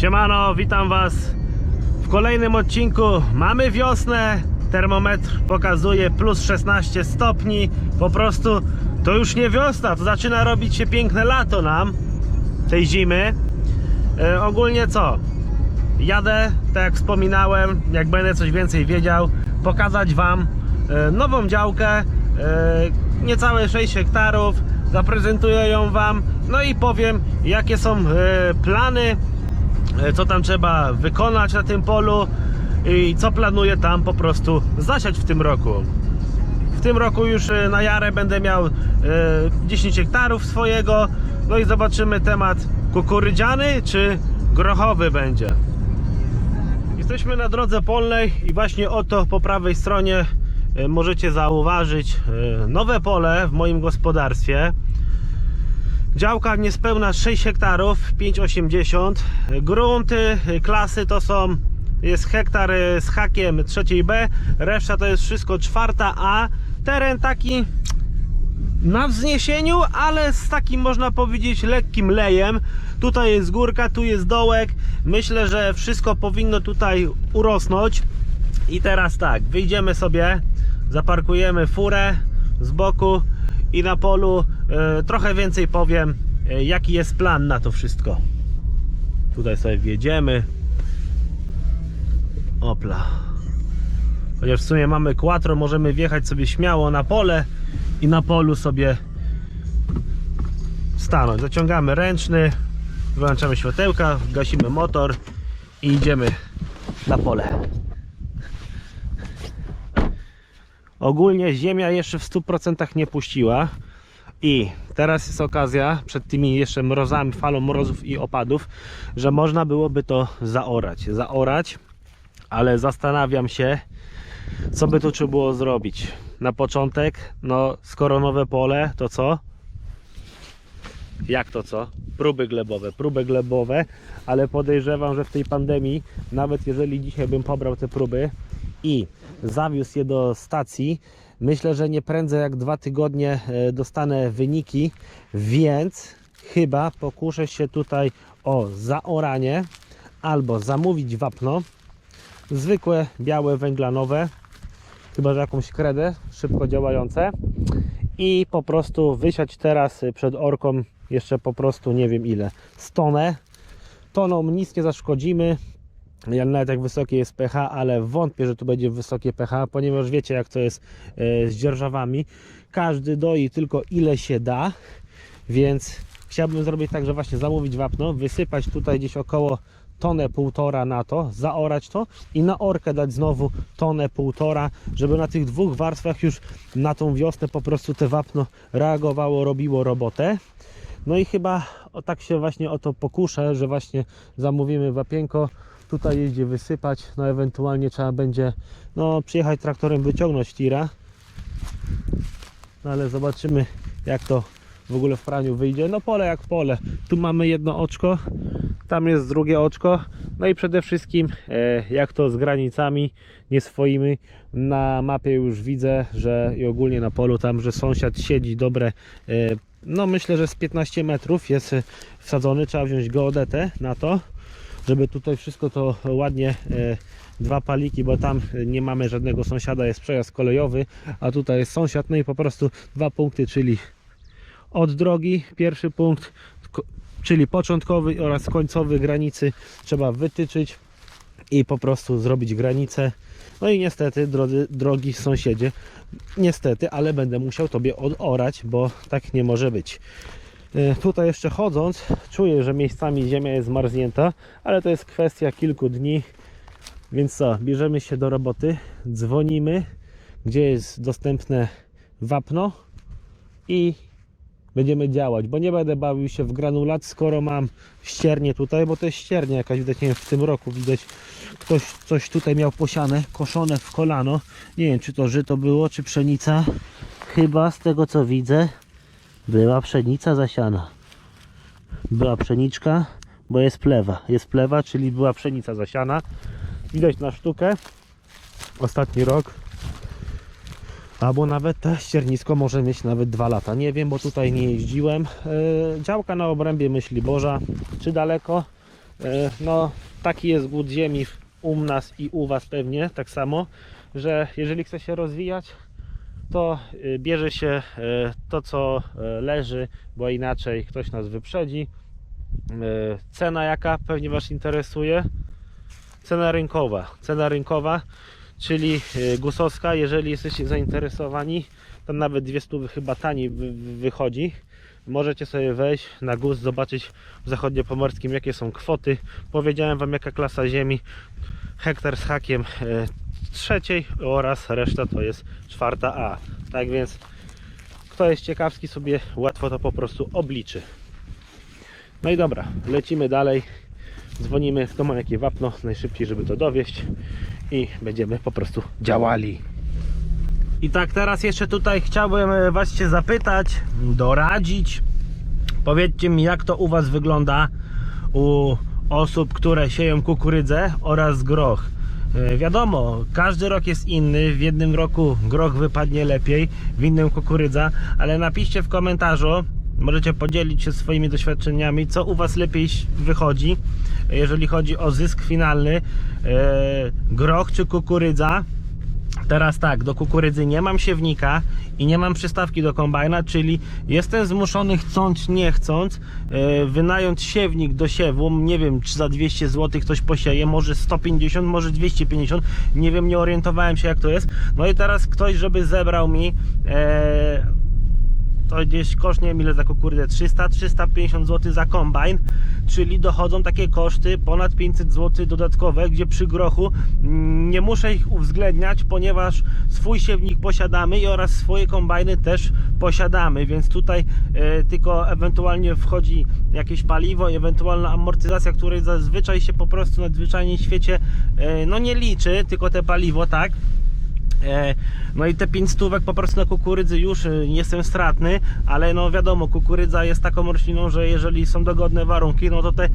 Siemano, witam Was w kolejnym odcinku. Mamy wiosnę, termometr pokazuje plus 16 stopni. Po prostu to już nie wiosna, to zaczyna robić się piękne lato nam tej zimy. E, ogólnie co? Jadę, tak jak wspominałem, jak będę coś więcej wiedział, pokazać Wam e, nową działkę, e, niecałe 6 hektarów, zaprezentuję ją Wam, no i powiem jakie są e, plany, co tam trzeba wykonać na tym polu i co planuję tam po prostu zasiać w tym roku. W tym roku już e, na jarę będę miał e, 10 hektarów swojego, no i zobaczymy temat kukurydziany czy grochowy będzie. Jesteśmy na drodze polnej i właśnie oto po prawej stronie e, możecie zauważyć e, nowe pole w moim gospodarstwie. Działka niespełna 6 hektarów, 5,80. Grunty klasy to są jest hektar e, z hakiem trzeciej B, reszta to jest wszystko czwarta A. Teren taki na wzniesieniu, ale z takim można powiedzieć lekkim lejem. Tutaj jest górka, tu jest dołek. Myślę, że wszystko powinno tutaj urosnąć. I teraz tak, wyjdziemy sobie, zaparkujemy furę z boku i na polu trochę więcej powiem, e, jaki jest plan na to wszystko. Tutaj sobie wjedziemy. Opla. Chociaż w sumie mamy quattro, możemy wjechać sobie śmiało na pole i na polu sobie stanąć. Zaciągamy ręczny, wyłączamy światełka, gasimy motor i idziemy na pole. Ogólnie ziemia jeszcze w 100% nie puściła i teraz jest okazja przed tymi jeszcze mrozami, falą mrozów i opadów, że można byłoby to zaorać. Zaorać, ale zastanawiam się, co by tu trzeba było zrobić? Na początek, no skoro nowe pole, to co? Jak to co? Próby glebowe, próby glebowe, ale podejrzewam, że w tej pandemii, nawet jeżeli dzisiaj bym pobrał te próby i zawiózł je do stacji, myślę, że nie jak dwa tygodnie e, dostanę wyniki, więc chyba pokuszę się tutaj o zaoranie albo zamówić wapno, zwykłe białe węglanowe, chyba że jakąś kredę szybko działające. I po prostu wysiać teraz przed orką jeszcze po prostu nie wiem ile. Stonę. Toną nic nie zaszkodzimy ja nawet jak wysokie jest pH, ale wątpię, że tu będzie wysokie pH, ponieważ wiecie jak to jest e, z dzierżawami. Każdy doi tylko ile się da, więc chciałbym zrobić tak, że właśnie zamówić wapno, wysypać tutaj gdzieś około tonę półtora na to, zaorać to i na orkę dać znowu tonę półtora, żeby na tych dwóch warstwach już na tą wiosnę po prostu te wapno reagowało, robiło robotę. No i chyba o tak się właśnie o to pokuszę, że właśnie zamówimy wapienko, tutaj jeździ wysypać, no ewentualnie trzeba będzie no przyjechać traktorem wyciągnąć tira. No ale zobaczymy jak to w ogóle w praniu wyjdzie. No pole jak pole. Tu mamy jedno oczko, tam jest drugie oczko. No i przede wszystkim e, jak to z granicami nie swoimi. Na mapie już widzę, że i ogólnie na polu tam, że sąsiad siedzi dobre e, no myślę, że z 15 metrów jest e, wsadzony. Trzeba wziąć geodetę na to, żeby tutaj wszystko to ładnie e, dwa paliki, bo tam nie mamy żadnego sąsiada, jest przejazd kolejowy, a tutaj jest sąsiad, no i po prostu dwa punkty, czyli od drogi, pierwszy punkt, czyli początkowy oraz końcowy granicy trzeba wytyczyć i po prostu zrobić granicę. No i niestety, drodzy, drogi sąsiedzie, niestety, ale będę musiał tobie odorać, bo tak nie może być. E, Tutaj jeszcze chodząc, czuję, że miejscami ziemia jest zmarznięta, ale to jest kwestia kilku dni. Więc co, bierzemy się do roboty, dzwonimy, gdzie jest dostępne wapno i będziemy działać, bo nie będę bawił się w granulat, skoro mam ściernię tutaj, bo to jest ściernia jakaś, widać, nie wiem, w tym roku widać, ktoś coś tutaj miał posiane, koszone w kolano, nie wiem, czy to żyto było, czy pszenica, chyba z tego co widzę, była pszenica zasiana, była pszeniczka, bo jest plewa, jest plewa, czyli była pszenica zasiana, widać na sztukę, ostatni rok, Albo nawet to ściernisko może mieć nawet dwa lata. Nie wiem, bo tutaj nie jeździłem. Yy, działka na obrębie myśli Boża. Czy daleko? E, No, taki jest głód ziemi u nas i u Was pewnie, tak samo, że jeżeli chce się rozwijać, to y, bierze się e, to, co e, leży, bo inaczej ktoś nas wyprzedzi. Cena jaka pewnie Was interesuje? Cena rynkowa. Cena rynkowa, czyli gusowska, jeżeli jesteście zainteresowani, to nawet dwie stówy chyba taniej wy- wy- wychodzi. Możecie sobie wejść na GUS, zobaczyć w zachodniopomorskim jakie są kwoty. Powiedziałem Wam jaka klasa ziemi. Hektar z hakiem trzeciej oraz reszta to jest czwarta A. Tak więc kto jest ciekawski sobie łatwo to po prostu obliczy. No i dobra, lecimy dalej. Dzwonimy, kto ma jakie wapno najszybciej, żeby to dowieść i będziemy po prostu działali. I tak teraz jeszcze tutaj chciałbym e, Was się zapytać, doradzić. Powiedzcie mi jak to u Was wygląda u osób, które sieją kukurydzę oraz groch. E, Wiadomo, każdy rok jest inny. W jednym roku groch wypadnie lepiej, w innym kukurydza, ale napiszcie w komentarzu, możecie podzielić się swoimi doświadczeniami, co u Was lepiej wychodzi, jeżeli chodzi o zysk finalny, e, groch czy kukurydza. Teraz tak, do kukurydzy nie mam siewnika i nie mam przystawki do kombajna, czyli jestem zmuszony chcąc, nie chcąc, e, wynająć siewnik do siewu. Nie wiem, czy za 200 zł ktoś posieje, może 150, może 250. Nie wiem, nie orientowałem się, jak to jest. No i teraz ktoś, żeby zebrał mi. E, to gdzieś koszt, nie wiem ile za kukurydzę, 300-350 zł za kombajn, czyli dochodzą takie koszty ponad 500 zł dodatkowe, gdzie przy grochu mm, nie muszę ich uwzględniać, ponieważ swój siewnik posiadamy i oraz swoje kombajny też posiadamy, więc tutaj e, tylko ewentualnie wchodzi jakieś paliwo i ewentualna amortyzacja, której zazwyczaj się po prostu nadzwyczajnie w świecie e, no nie liczy, tylko te paliwo, tak? E, No i te 5 stówek po prostu na kukurydzy już e, jestem stratny, ale no wiadomo, kukurydza jest taką rośliną, że jeżeli są dogodne warunki, no to te e,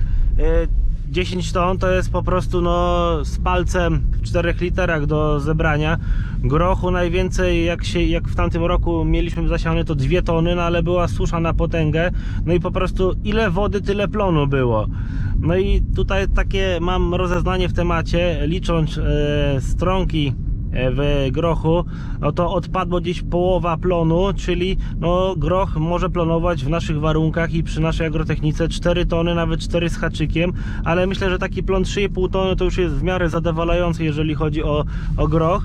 10 ton to jest po prostu no z palcem w 4 literach do zebrania. Grochu najwięcej jak się jak w tamtym roku mieliśmy zasiane to 2 tony, no ale była susza na potęgę. No i po prostu ile wody tyle plonu było. No i tutaj takie mam rozeznanie w temacie, licząc e, stronki w grochu, no to odpadło gdzieś połowa plonu, czyli no groch może plonować w naszych warunkach i przy naszej agrotechnice 4 tony, nawet 4 z haczykiem, ale myślę, że taki plon 3,5 tony to już jest w miarę zadowalający, jeżeli chodzi o, o groch.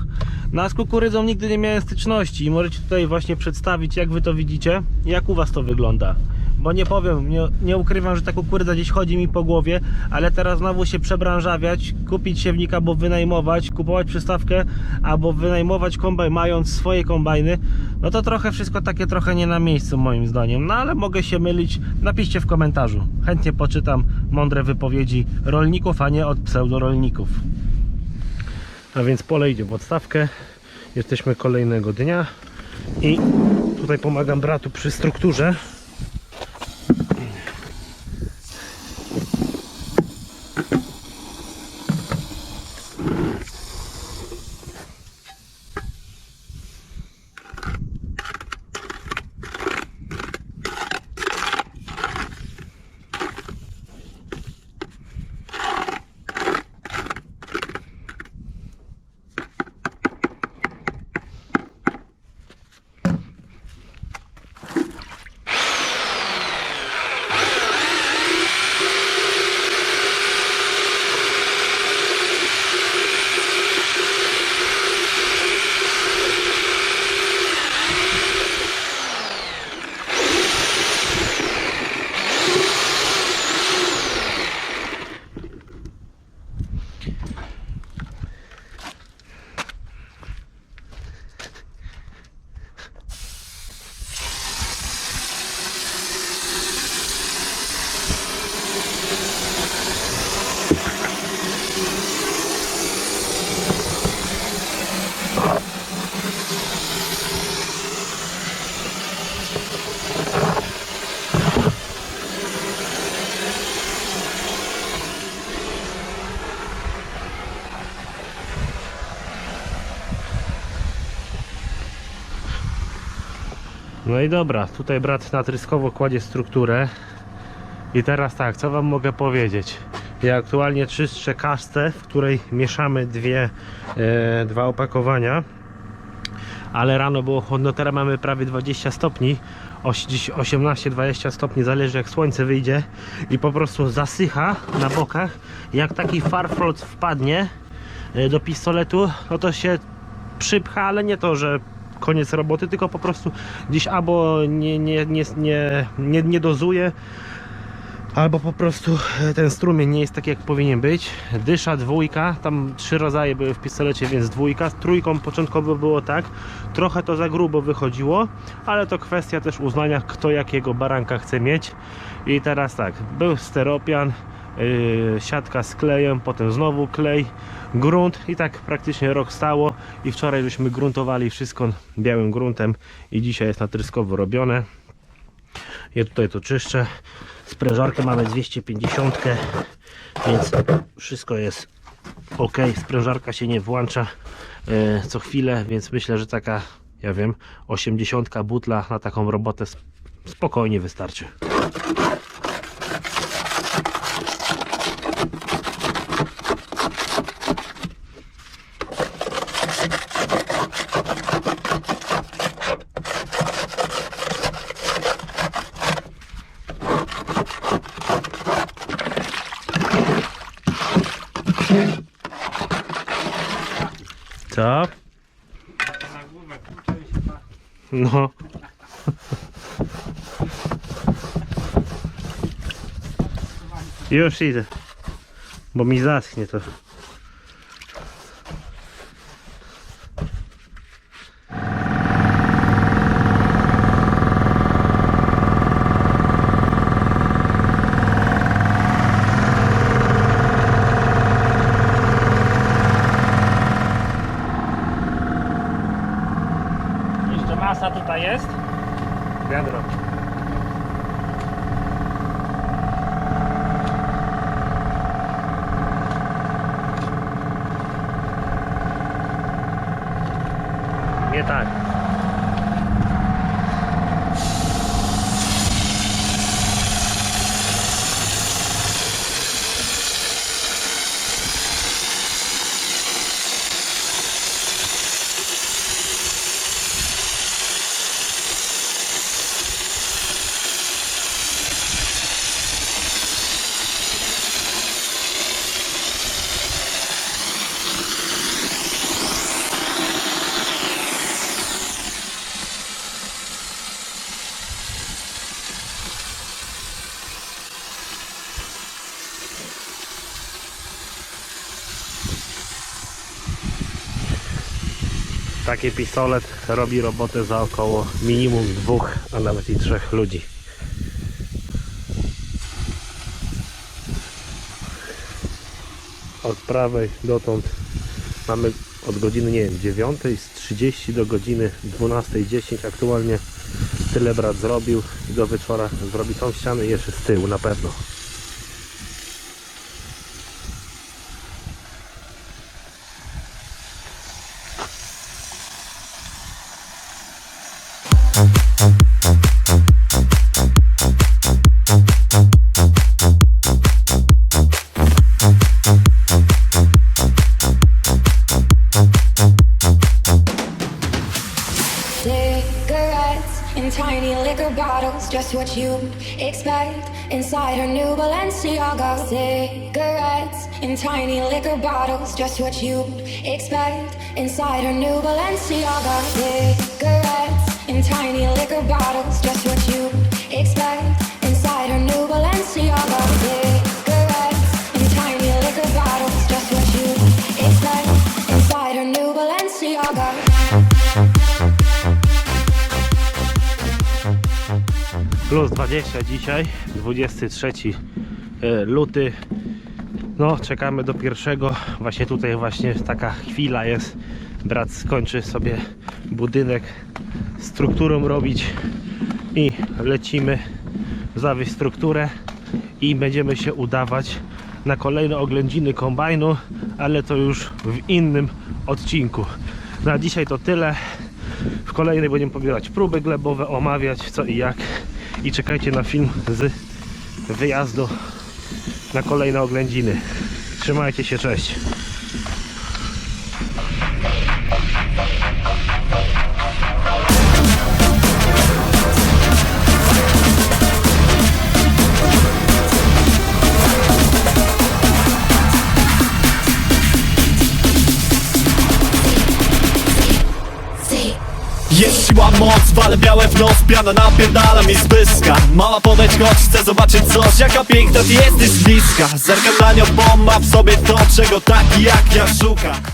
No z kukurydzą nigdy nie miałem styczności i możecie tutaj właśnie przedstawić, jak wy to widzicie, jak u was to wygląda bo nie powiem, nie, nie ukrywam, że ta kukurydza gdzieś chodzi mi po głowie, ale teraz znowu się przebranżawiać, kupić siewnik albo wynajmować, kupować przystawkę albo wynajmować kombajn mając swoje kombajny, no to trochę wszystko takie trochę nie na miejscu moim zdaniem, no ale mogę się mylić, napiszcie w komentarzu, chętnie poczytam mądre wypowiedzi rolników, a nie od pseudorolników. A więc pole idzie w odstawkę, jesteśmy kolejnego dnia i tutaj pomagam bratu przy strukturze, No i dobra, tutaj brat natryskowo kładzie strukturę. I teraz tak, co wam mogę powiedzieć? Ja aktualnie czyszczę kasztę, w której mieszamy dwie, e, dwa opakowania. Ale rano było chłodno, teraz mamy prawie 20 stopni. oś- dziś 18-20 stopni, zależy jak słońce wyjdzie i po prostu zasycha na bokach. Jak taki farflot wpadnie e, do pistoletu, no to się przypcha, ale nie to, że koniec roboty, tylko po prostu gdzieś albo nie, nie, nie, nie, nie, nie dozuje, albo po prostu e, ten strumień nie jest taki jak powinien być. Dysza dwójka, tam trzy rodzaje były w pistolecie, więc dwójka. Z trójką początkowo było tak, trochę to za grubo wychodziło, ale to kwestia też uznania, kto jakiego baranka chce mieć. I teraz tak, był steropian, yy, siatka z klejem, potem znowu klej, grunt i tak praktycznie rok stało i wczoraj żeśmy gruntowali wszystko białym gruntem i dzisiaj jest natryskowo robione. Ja tutaj to czyszczę. Sprężarkę mamy 250, więc wszystko jest ok. Sprężarka się nie włącza e, co chwilę, więc myślę, że taka, ja wiem, 80 butla na taką robotę sp- spokojnie wystarczy. Co? No. Już idę. Bo mi zaschnie to. Jeszcze masa tutaj jest. Wiadro. Nie tak. Taki pistolet robi robotę za około minimum dwóch, a nawet i trzech ludzi. Od prawej dotąd mamy od godziny nie wiem, 9.30 do godziny 12.10 aktualnie tyle brat zrobił i do wieczora zrobi tą ścianę i jeszcze z tyłu na pewno. Just what you'd expect inside her new Balenciaga. Cigarettes in tiny liquor bottles, just what you'd expect inside her new Balenciaga. Plus 20 dzisiaj, 23 e, luty. No, czekamy do pierwszego. Właśnie tutaj właśnie taka chwila jest. Brat skończy sobie budynek strukturą robić i lecimy zawieść strukturę i będziemy się udawać na kolejne oględziny kombajnu, ale to już w innym odcinku. Na dzisiaj to tyle. W kolejnej będziemy pobierać próby glebowe, omawiać co i jak. I czekajcie na film z wyjazdu na kolejne oględziny. Trzymajcie się, cześć. Jest siła moc, wale białe w nos Piana napierdala mi z pyska Mała podejdź chodź, chcę zobaczyć coś. Jaka piękna ty jesteś bliska. Zerkam na nią, bo w sobie to Czego taki jak ja szuka